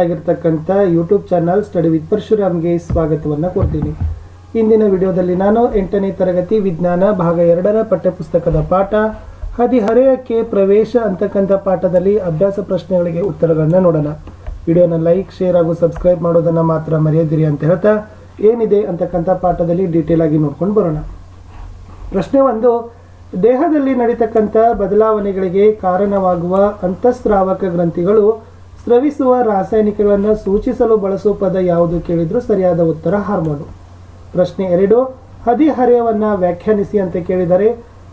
ಆಗಿರ್ತಕ್ಕಂಥ YouTube channel study with ಪರಶುರಾಮ್ಗೆ ಸ್ವಾಗತವನ್ನು ಕೊಡ್ತೀನಿ. ಇಂದಿನ ವಿಡಿಯೋದಲ್ಲಿ ನಾನು ಎಂಟನೇ ತರಗತಿ ವಿಜ್ಞಾನ ಭಾಗ ಎರಡರ ಪಠ್ಯಪುಸ್ತಕದ ಪಾಠ, ಹದಿಹರೆಯಕ್ಕೆ ಪ್ರವೇಶ ಅಂತಕ್ಕಂಥ ಪಾಠದಲ್ಲಿ ಅಭ್ಯಾಸ ಪ್ರಶ್ನೆಗಳಿಗೆ ಉತ್ತರಗಳನ್ನು ನೋಡೋಣ. ವಿಡಿಯೋನ ಲೈಕ್, ಶೇರ್ ಹಾಗೂ ಸಬ್ಸ್ಕ್ರೈಬ್ ಮಾಡೋದನ್ನ ಮಾತ್ರ ಮರೆಯದಿರಿ ಅಂತ ಹೇಳ್ತಾ ಏನಿದೆ ಅಂತಕ್ಕಂಥ ಪಾಠದಲ್ಲಿ ಡೀಟೇಲ್ ಆಗಿ ನೋಡ್ಕೊಂಡು ಬರೋಣ. ಪ್ರಶ್ನೆ ಒಂದು, ದೇಹದಲ್ಲಿ ನಡೀತಕ್ಕಂಥ ಬದಲಾವಣೆಗಳಿಗೆ ಕಾರಣವಾಗುವ ಅಂತಸ್ರಾವಕ ಗ್ರಂಥಿಗಳು ಸ್ರವಿಸುವ ರಾಸಾಯನಿಕಗಳನ್ನು ಸೂಚಿಸಲು ಬಳಸುವ ಪದ ಯಾವುದು ಕೇಳಿದ್ರು ಸರಿಯಾದ ಉತ್ತರ ಹಾರ್ಮೋನು. ಪ್ರಶ್ನೆ ಎರಡು, ಹದಿಹರೆಯವನ್ನ ವ್ಯಾಖ್ಯಾನಿಸಿ ಅಂತ ಕೇಳಿದರೆ,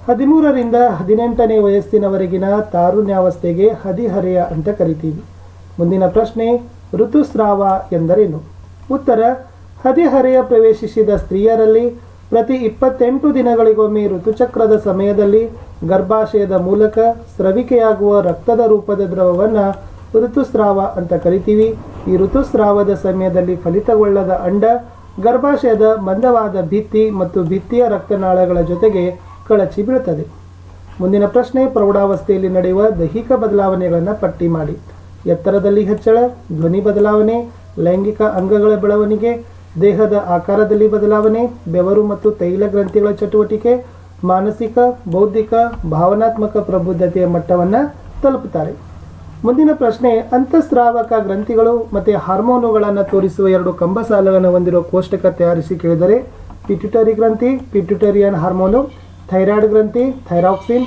ಹದಿಮೂರರಿಂದ ಹದಿನೆಂಟನೇ ವಯಸ್ಸಿನವರೆಗಿನ ತಾರುಣ್ಯಾವಸ್ಥೆಗೆ ಹದಿಹರೆಯ ಅಂತ ಕರಿತೀವಿ. ಮುಂದಿನ ಪ್ರಶ್ನೆ, ಋತುಸ್ರಾವ ಎಂದರೇನು? ಉತ್ತರ, ಹದಿಹರೆಯ ಪ್ರವೇಶಿಸಿದ ಸ್ತ್ರೀಯರಲ್ಲಿ ಪ್ರತಿ ಇಪ್ಪತ್ತೆಂಟು ದಿನಗಳಿಗೊಮ್ಮೆ ಋತುಚಕ್ರದ ಸಮಯದಲ್ಲಿ ಗರ್ಭಾಶಯದ ಮೂಲಕ ಸ್ರವಿಕೆಯಾಗುವ ರಕ್ತದ ರೂಪದ ದ್ರವವನ್ನು ಋತುಸ್ರಾವ ಅಂತ ಕರಿತೀವಿ. ಈ ಋತುಸ್ರಾವದ ಸಮಯದಲ್ಲಿ ಫಲಿತಗೊಳ್ಳದ ಅಂಡ, ಗರ್ಭಾಶಯದ ಮಂದವಾದ ಭಿತ್ತಿ ಮತ್ತು ಭಿತ್ತಿಯ ರಕ್ತನಾಳಗಳ ಜೊತೆಗೆ ಕಳಚಿ ಬೀಳುತ್ತದೆ. ಮುಂದಿನ ಪ್ರಶ್ನೆ, ಪ್ರೌಢಾವಸ್ಥೆಯಲ್ಲಿ ನಡೆಯುವ ದೈಹಿಕ ಬದಲಾವಣೆಗಳನ್ನು ಪಟ್ಟಿ ಮಾಡಿ. ಎತ್ತರದಲ್ಲಿ ಹೆಚ್ಚಳ, ಧ್ವನಿ ಬದಲಾವಣೆ, ಲೈಂಗಿಕ ಅಂಗಗಳ ಬೆಳವಣಿಗೆ, ದೇಹದ ಆಕಾರದಲ್ಲಿ ಬದಲಾವಣೆ, ಬೆವರು ಮತ್ತು ತೈಲ ಗ್ರಂಥಿಗಳ ಚಟುವಟಿಕೆ, ಮಾನಸಿಕ, ಬೌದ್ಧಿಕ, ಭಾವನಾತ್ಮಕ ಪ್ರಬುದ್ಧತೆಯ ಮಟ್ಟವನ್ನು ತಲುಪುತ್ತಾರೆ. ಮುಂದಿನ ಪ್ರಶ್ನೆ, ಅಂತಸ್ರಾವಕ ಗ್ರಂಥಿಗಳು ಮತ್ತು ಹಾರ್ಮೋನುಗಳನ್ನು ತೋರಿಸುವ ಎರಡು ಕಂಬಸಾಲಗಳನ್ನು ಹೊಂದಿರುವ ಕೋಷ್ಟಕ ತಯಾರಿಸಿ ಕೇಳಿದರೆ ಪಿಟ್ಯುಟರಿ ಗ್ರಂಥಿ ಪಿಟ್ಯುಟರಿಯನ್ ಹಾರ್ಮೋನು ಥೈರಾಯ್ಡ್ ಗ್ರಂಥಿ ಥೈರಾಕ್ಸಿನ್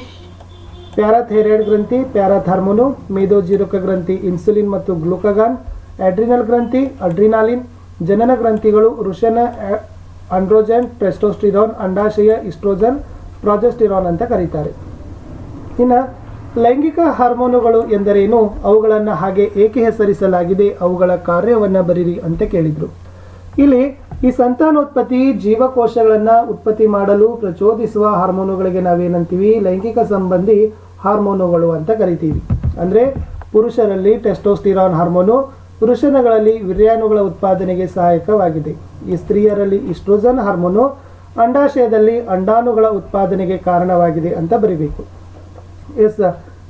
ಪ್ಯಾರಾಥೈರಾಯ್ಡ್ ಗ್ರಂಥಿ ಪ್ಯಾರಾಥಾರ್ಮೋನು ಮೇದೋಜೀರಕ ಗ್ರಂಥಿ ಇನ್ಸುಲಿನ್ ಮತ್ತು ಗ್ಲೂಕಗಾನ್ ಅಡ್ರಿನಲ್ ಗ್ರಂಥಿ ಅಡ್ರಿನಾಲಿನ್ ಜನನ ಗ್ರಂಥಿಗಳು ಋಷನ ಆಂಡ್ರೋಜನ್ ಟೆಸ್ಟೋಸ್ಟಿರಾನ್ ಅಂಡಾಶಯ ಇಸ್ಟ್ರೋಜನ್ ಪ್ರಾಜೆಸ್ಟಿರಾನ್ ಅಂತ ಕರೀತಾರೆ. ಇನ್ನು ಲೈಂಗಿಕ ಹಾರ್ಮೋನುಗಳು ಎಂದರೇನು? ಅವುಗಳನ್ನು ಹಾಗೆ ಏಕೆ ಹೆಸರಿಸಲಾಗಿದೆ? ಅವುಗಳ ಕಾರ್ಯವನ್ನು ಬರೀರಿ ಅಂತ ಕೇಳಿದರು. ಇಲ್ಲಿ ಈ ಸಂತಾನೋತ್ಪತ್ತಿ ಜೀವಕೋಶಗಳನ್ನು ಉತ್ಪತ್ತಿ ಮಾಡಲು ಪ್ರಚೋದಿಸುವ ಹಾರ್ಮೋನುಗಳಿಗೆ ನಾವೇನಂತೀವಿ? ಲೈಂಗಿಕ ಸಂಬಂಧಿ ಹಾರ್ಮೋನುಗಳು ಅಂತ ಕರಿತೀವಿ. ಅಂದರೆ ಪುರುಷರಲ್ಲಿ ಟೆಸ್ಟೋಸ್ಟಿರಾನ್ ಹಾರ್ಮೋನು, ಪುರುಷನಗಳಲ್ಲಿ ವಿರ್ಯಾಣುಗಳ ಉತ್ಪಾದನೆಗೆ ಸಹಾಯಕವಾಗಿದೆ. ಈ ಸ್ತ್ರೀಯರಲ್ಲಿ ಇಸ್ಟ್ರೋಜನ್ ಹಾರ್ಮೋನು, ಅಂಡಾಶಯದಲ್ಲಿ ಅಂಡಾಣುಗಳ ಉತ್ಪಾದನೆಗೆ ಕಾರಣವಾಗಿದೆ ಅಂತ ಬರಿಬೇಕು. ಎಸ್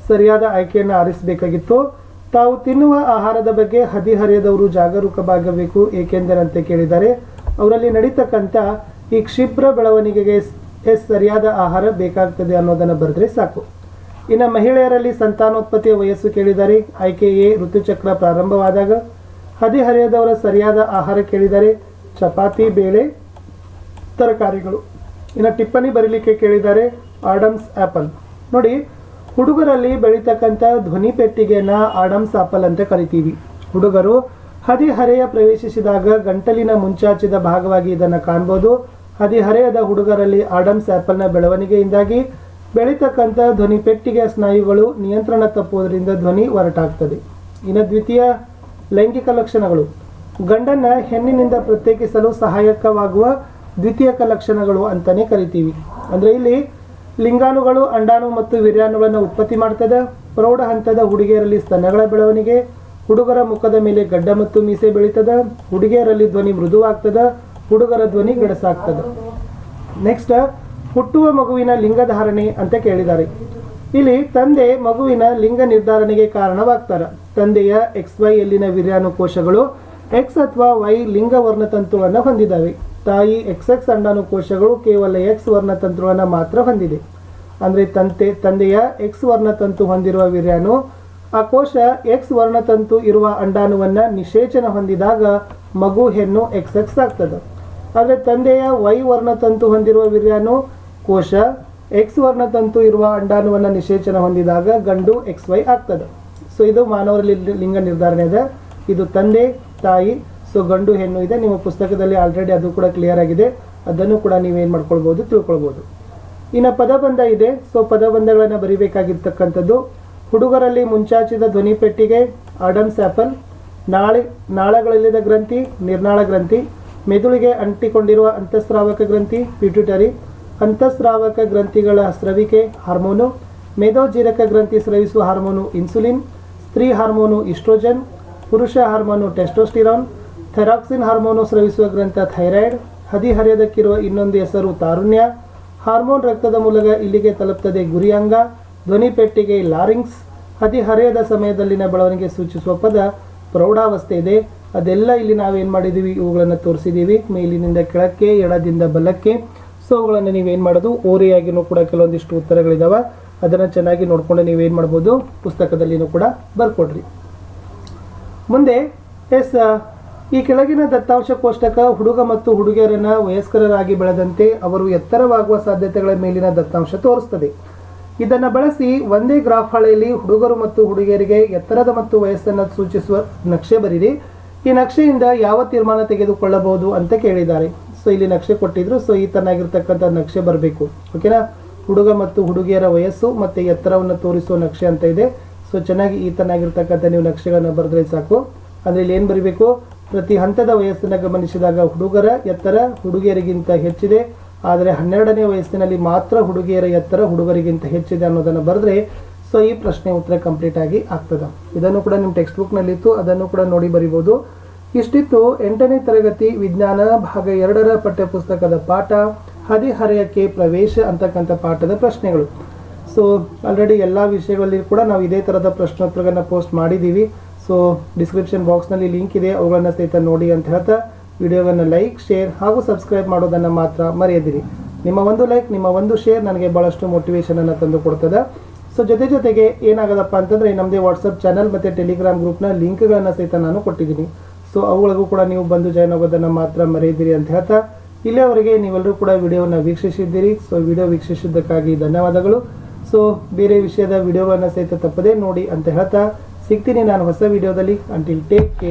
ಸರಿಯಾದ ಆಯ್ಕೆಯನ್ನು ಆರಿಸಬೇಕಾಗಿತ್ತು. ತಾವು ತಿನ್ನುವ ಆಹಾರದ ಬಗ್ಗೆ ಹದಿಹರೆಯದವರು ಜಾಗರೂಕವಾಗಬೇಕು ಏಕೆಂದರೆ ಅಂತ ಕೇಳಿದ್ದಾರೆ. ಅವರಲ್ಲಿ ನಡೀತಕ್ಕಂಥ ಈ ಕ್ಷಿಪ್ರ ಬೆಳವಣಿಗೆಗೆ ಎಸ್ ಸರಿಯಾದ ಆಹಾರ ಬೇಕಾಗ್ತದೆ ಅನ್ನೋದನ್ನು ಬರೆದ್ರೆ ಸಾಕು. ಇನ್ನು ಮಹಿಳೆಯರಲ್ಲಿ ಸಂತಾನೋತ್ಪತ್ತಿಯ ವಯಸ್ಸು ಕೇಳಿದ್ದಾರೆ ಆಯ್ಕೆ ಎ ಋತುಚಕ್ರ ಪ್ರಾರಂಭವಾದಾಗ ಹದಿಹರೆಯದವರ ಸರಿಯಾದ ಆಹಾರ ಕೇಳಿದರೆ ಚಪಾತಿ, ಬೇಳೆ, ತರಕಾರಿಗಳು. ಇನ್ನು ಟಿಪ್ಪಣಿ ಬರೀಲಿಕ್ಕೆ ಕೇಳಿದ್ದಾರೆ ಆಡಮ್ಸ್ ಆ್ಯಪಲ್ ನೋಡಿ ಹುಡುಗರಲ್ಲಿ ಬೆಳೀತಕ್ಕಂಥ ಧ್ವನಿ ಪೆಟ್ಟಿಗೆನ ಆಡಮ್ಸ್ ಆಪಲ್ ಅಂತ ಕರಿತೀವಿ. ಹುಡುಗರು ಹದಿಹರೆಯ ಪ್ರವೇಶಿಸಿದಾಗ ಗಂಟಲಿನ ಮುಂಚಾಚಿದ ಭಾಗವಾಗಿ ಇದನ್ನು ಕಾಣ್ಬೋದು. ಹದಿಹರೆಯದ ಹುಡುಗರಲ್ಲಿ ಆಡಮ್ ಸ್ಯಾಪಲ್ನ ಬೆಳವಣಿಗೆಯಿಂದಾಗಿ ಬೆಳೀತಕ್ಕಂಥ ಧ್ವನಿ ಪೆಟ್ಟಿಗೆಯ ಸ್ನಾಯುಗಳು ನಿಯಂತ್ರಣ ತಪ್ಪುವುದರಿಂದ ಧ್ವನಿ ಹೊರಟಾಗ್ತದೆ ಇನ್ನು ದ್ವಿತೀಯ ಲೈಂಗಿಕ ಲಕ್ಷಣಗಳು. ಗಂಡನ್ನ ಹೆಣ್ಣಿನಿಂದ ಪ್ರತ್ಯೇಕಿಸಲು ಸಹಾಯಕವಾಗುವ ದ್ವಿತೀಯಕ ಲಕ್ಷಣಗಳು ಅಂತಲೇ ಕರಿತೀವಿ. ಅಂದರೆ ಇಲ್ಲಿ ಲಿಂಗಾಣುಗಳು, ಅಂಡಾಣು ಮತ್ತು ವಿರ್ಯಾಣುಗಳನ್ನು ಉತ್ಪತ್ತಿ ಮಾಡ್ತದೆ. ಪ್ರೌಢ ಹಂತದ ಹುಡುಗಿಯರಲ್ಲಿ ಸ್ತನಗಳ ಬೆಳವಣಿಗೆ, ಹುಡುಗರ ಮುಖದ ಮೇಲೆ ಗಡ್ಡ ಮತ್ತು ಮೀಸೆ ಬೆಳೀತದ. ಹುಡುಗಿಯರಲ್ಲಿ ಧ್ವನಿ ಮೃದುವಾಗ್ತದ. ಹುಡುಗರ ಧ್ವನಿ ಗಡಸಾಗ್ತದೆ ನೆಕ್ಸ್ಟ್ ಹುಟ್ಟುವ ಮಗುವಿನ ಲಿಂಗಧಾರಣೆ ಅಂತ ಕೇಳಿದ್ದಾರೆ. ಇಲ್ಲಿ ತಂದೆ ಮಗುವಿನ ಲಿಂಗ ನಿರ್ಧಾರಣೆಗೆ ಕಾರಣವಾಗ್ತಾರೆ. ತಂದೆಯ ಎಕ್ಸ್ ವೈ ಎಲ್ಲಿನ ವಿರ್ಯಾಣು ಕೋಶಗಳು ಎಕ್ಸ್ ಅಥವಾ ವೈ ಲಿಂಗ ವರ್ಣತಂತುವನ್ನು ಹೊಂದಿದ್ದಾವೆ. ತಾಯಿ ಎಕ್ಸ್ ಎಕ್ಸ್ ಅಂಡಾಣು ಕೋಶಗಳು ಕೇವಲ ಎಕ್ಸ್ ವರ್ಣತಂತುಗಳನ್ನು ಮಾತ್ರ ಹೊಂದಿದೆ. ಅಂದರೆ ತಂತೆ, ತಂದೆಯ ಎಕ್ಸ್ ವರ್ಣತಂತು ಹೊಂದಿರುವ ವೀರ್ಯಾನು ಆ ಕೋಶ ಎಕ್ಸ್ ವರ್ಣತಂತು ಇರುವ ಅಂಡಾಣುವನ್ನು ನಿಷೇಚನ ಹೊಂದಿದಾಗ ಮಗು, ಹೆಣ್ಣು ಎಕ್ಸ್ ಎಕ್ಸ್ ಆಗ್ತದೆ. ಆದರೆ ತಂದೆಯ ವೈ ವರ್ಣತಂತು ಹೊಂದಿರುವ ವೀರ್ಯಾನು ಕೋಶ ಎಕ್ಸ್ ವರ್ಣತಂತು ಇರುವ ಅಂಡಾಣುವನ್ನು ನಿಷೇಚನ ಹೊಂದಿದಾಗ ಗಂಡು ಎಕ್ಸ್ ವೈ ಆಗ್ತದೆ. ಸೊ ಇದು ಮಾನವರಲ್ಲಿ ಲಿಂಗ ನಿರ್ಧಾರಣೆ ಇದೆ. ಇದು ತಂದೆ, ತಾಯಿ ಸೊ ಗಂಡು ಹೆಣ್ಣು ಇದೆ. ನಿಮ್ಮ ಪುಸ್ತಕದಲ್ಲಿ ಆಲ್ರೆಡಿ ಅದು ಕೂಡ ಕ್ಲಿಯರ್ ಆಗಿದೆ. ಅದನ್ನು ಕೂಡ ನೀವೇನು ಮಾಡ್ಕೊಳ್ಬೋದು, ತಿಳ್ಕೊಳ್ಬೋದು. ಇನ್ನು ಪದಬಂಧ ಇದೆ. ಸೊ ಪದಬಂಧಗಳನ್ನು ಬರಿಬೇಕಾಗಿರ್ತಕ್ಕಂಥದ್ದು, ಹುಡುಗರಲ್ಲಿ ಮುಂಚಾಚಿದ ಧ್ವನಿ ಪೆಟ್ಟಿಗೆ ಆಡಮ್ಸ್ ಆ್ಯಪಲ್ ನಾಳೆ, ನಾಳಗಳಿಲ್ಲದ ಗ್ರಂಥಿ, ನಿರ್ನಾಳ ಗ್ರಂಥಿ, ಮೆದುಳಿಗೆ ಅಂಟಿಕೊಂಡಿರುವ ಅಂತಸ್ರಾವಕ ಗ್ರಂಥಿ ಪಿಟ್ಯುಟರಿ ಅಂತಸ್ರಾವಕ ಗ್ರಂಥಿಗಳ ಸ್ರವಿಕೆ ಹಾರ್ಮೋನು ಮೇದೋಜೀರಕ ಗ್ರಂಥಿ ಸ್ರವಿಸುವ ಹಾರ್ಮೋನು ಇನ್ಸುಲಿನ್ ಸ್ತ್ರೀ ಹಾರ್ಮೋನು ಇಸ್ಟ್ರೋಜನ್ ಪುರುಷ ಹಾರ್ಮೋನು ಟೆಸ್ಟೋಸ್ಟಿರಾನ್ ಥೆರಾಕ್ಸಿನ್ ಹಾರ್ಮೋನು ಸ್ರವಿಸುವ ಗ್ರಂಥ ಥೈರಾಯ್ಡ್. ಹದಿಹರೆಯದಕ್ಕಿರುವ ಇನ್ನೊಂದು ಹೆಸರು ತಾರುಣ್ಯ. ಹಾರ್ಮೋನ್ ರಕ್ತದ ಮೂಲಕ ಇಲ್ಲಿಗೆ ತಲುಪ್ತದೆ ಗುರಿಯಂಗ. ಧ್ವನಿ ಪೆಟ್ಟಿಗೆ ಲಾರಿಂಗ್ಸ್ ಹದಿಹರೆಯದ ಸಮಯದಲ್ಲಿನ ಬೆಳವಣಿಗೆ ಸೂಚಿಸುವ ಪದ ಪ್ರೌಢಾವಸ್ಥೆ ಇದೆ. ಅದೆಲ್ಲ ಇಲ್ಲಿ ನಾವೇನು ಮಾಡಿದ್ದೀವಿ ಇವುಗಳನ್ನು ತೋರಿಸಿದ್ದೀವಿ ಮೇಲಿನಿಂದ ಕೆಳಕ್ಕೆ, ಎಡದಿಂದ ಬಲಕ್ಕೆ. ಸೊ ಅವುಗಳನ್ನು ನೀವೇನು ಮಾಡೋದು? ಓರೆಯಾಗಿನೂ ಕೂಡ ಕೆಲವೊಂದಿಷ್ಟು ಉತ್ತರಗಳಿದಾವೆ. ಅದನ್ನು ಚೆನ್ನಾಗಿ ನೋಡಿಕೊಂಡು ನೀವೇನು ಮಾಡ್ಬೋದು? ಪುಸ್ತಕದಲ್ಲಿನೂ ಕೂಡ ಬರ್ಕೊಡ್ರಿ. ಮುಂದೆ ಎಸ್ ಈ ಕೆಳಗಿನ ದತ್ತಾಂಶ ಕೋಷ್ಟಕ ಹುಡುಗ ಮತ್ತು ಹುಡುಗಿಯರನ್ನ ವಯಸ್ಕರರಾಗಿ ಬೆಳೆದಂತೆ ಅವರು ಎತ್ತರವಾಗುವ ಸಾಧ್ಯತೆಗಳ ಮೇಲಿನ ದತ್ತಾಂಶ ತೋರಿಸ್ತದೆ. ಇದನ್ನು ಬಳಸಿ ಒಂದೇ ಗ್ರಾಫ್ ಹಾಳೆಯಲ್ಲಿ ಹುಡುಗರು ಮತ್ತು ಹುಡುಗಿಯರಿಗೆ ಎತ್ತರದ ಮತ್ತು ವಯಸ್ಸನ್ನು ಸೂಚಿಸುವ ನಕ್ಷೆ ಬರೀರಿ. ಈ ನಕ್ಷೆಯಿಂದ ಯಾವ ತೀರ್ಮಾನ ತೆಗೆದುಕೊಳ್ಳಬಹುದು ಅಂತ ಕೇಳಿದ್ದಾರೆ. ಸೊ ಇಲ್ಲಿ ನಕ್ಷೆ ಕೊಟ್ಟಿದ್ರು ಸೊ ಈ ತನ್ನಾಗಿರ್ತಕ್ಕಂಥ ನಕ್ಷೆ ಬರಬೇಕು. ಓಕೆನಾ ಹುಡುಗ ಮತ್ತು ಹುಡುಗಿಯರ ವಯಸ್ಸು ಮತ್ತು ಎತ್ತರವನ್ನು ತೋರಿಸುವ ನಕ್ಷೆ ಅಂತ ಇದೆ. ಸೊ ಚೆನ್ನಾಗಿ ಈ ತನ್ನಾಗಿರ್ತಕ್ಕಂಥ ನೀವು ನಕ್ಷೆಗಳನ್ನು ಬರೆದ್ರೆ ಸಾಕು. ಅದರಲ್ಲಿ ಏನು ಬರೀಬೇಕು? ಪ್ರತಿ ಹಂತದ ವಯಸ್ಸನ್ನು ಗಮನಿಸಿದಾಗ ಹುಡುಗರ ಎತ್ತರ ಹುಡುಗಿಯರಿಗಿಂತ ಹೆಚ್ಚಿದೆ. ಆದರೆ ಹನ್ನೆರಡನೇ ವಯಸ್ಸಿನಲ್ಲಿ ಮಾತ್ರ ಹುಡುಗಿಯರ ಎತ್ತರ ಹುಡುಗರಿಗಿಂತ ಹೆಚ್ಚಿದೆ ಅನ್ನೋದನ್ನು ಬರೆದ್ರೆ ಸೊ ಈ ಪ್ರಶ್ನೆ ಉತ್ತರ ಕಂಪ್ಲೀಟ್ ಆಗಿ ಆಗ್ತದೆ. ಇದನ್ನು ಕೂಡ ನಿಮ್ಮ ಟೆಕ್ಸ್ಟ್ ಬುಕ್ನಲ್ಲಿತ್ತು ಅದನ್ನು ಕೂಡ ನೋಡಿ ಬರಿಬೋದು. ಇಷ್ಟಿತ್ತು ಎಂಟನೇ ತರಗತಿ ವಿಜ್ಞಾನ ಭಾಗ ಎರಡರ ಪಠ್ಯಪುಸ್ತಕದ ಪಾಠ. ಹದಿಹರೆಯಕ್ಕೆ ಪ್ರವೇಶ ಅಂತಕ್ಕಂಥ ಪಾಠದ ಪ್ರಶ್ನೆಗಳು. ಸೊ ಆಲ್ರೆಡಿ ಎಲ್ಲ ವಿಷಯಗಳಲ್ಲಿ ಕೂಡ ನಾವು ಇದೇ ಥರದ ಪ್ರಶ್ನೋತ್ತರಗಳನ್ನು ಪೋಸ್ಟ್ ಮಾಡಿದ್ದೀವಿ. ಸೊ ಡಿಸ್ಕ್ರಿಪ್ಷನ್ ಬಾಕ್ಸ್ನಲ್ಲಿ ಲಿಂಕ್ ಇದೆ, ಅವುಗಳನ್ನು ಸಹಿತ ನೋಡಿ ಅಂತ ಹೇಳ್ತಾ ವಿಡಿಯೋವನ್ನು ಲೈಕ್ ಶೇರ್ ಹಾಗೂ ಸಬ್ಸ್ಕ್ರೈಬ್ ಮಾಡೋದನ್ನು ಮಾತ್ರ ಮರೆಯದಿರಿ. ನಿಮ್ಮ ಒಂದು ಲೈಕ್ ನಿಮ್ಮ ಒಂದು ಶೇರ್ ನನಗೆ ಭಾಳಷ್ಟು ಮೋಟಿವೇಶನನ್ನು ತಂದು ಕೊಡ್ತದೆ. ಸೊ ಜೊತೆ ಜೊತೆಗೆ ಏನಾಗದಪ್ಪ ಅಂತಂದರೆ ನಮ್ಮದೇ ವಾಟ್ಸಪ್ ಚಾನಲ್ ಮತ್ತು ಟೆಲಿಗ್ರಾಮ್ ಗ್ರೂಪ್ನ ಲಿಂಕ್ಗಳನ್ನು ಸಹಿತ ನಾನು ಕೊಟ್ಟಿದ್ದೀನಿ. ಸೊ ಅವುಗಳಿಗೂ ಕೂಡ ನೀವು ಬಂದು ಜಾಯ್ನ್ ಆಗೋದನ್ನು ಮಾತ್ರ ಮರೆಯದಿರಿ ಅಂತ ಹೇಳ್ತಾ ಇಲ್ಲಿಯವರೆಗೆ ನೀವೆಲ್ಲರೂ ಕೂಡ ವಿಡಿಯೋವನ್ನು ವೀಕ್ಷಿಸಿದ್ದೀರಿ. ಸೊ ವಿಡಿಯೋ ವೀಕ್ಷಿಸಿದ್ದಕ್ಕಾಗಿ ಧನ್ಯವಾದಗಳು. ಸೊ ಬೇರೆ ವಿಷಯದ ವಿಡಿಯೋವನ್ನು ಸಹಿತ ತಪ್ಪದೇ ನೋಡಿ ಅಂತ ಹೇಳ್ತಾ ಸಿಗ್ತೀನಿ ನಾನು ಹೊಸ ವಿಡಿಯೋದಲ್ಲಿ. Until take care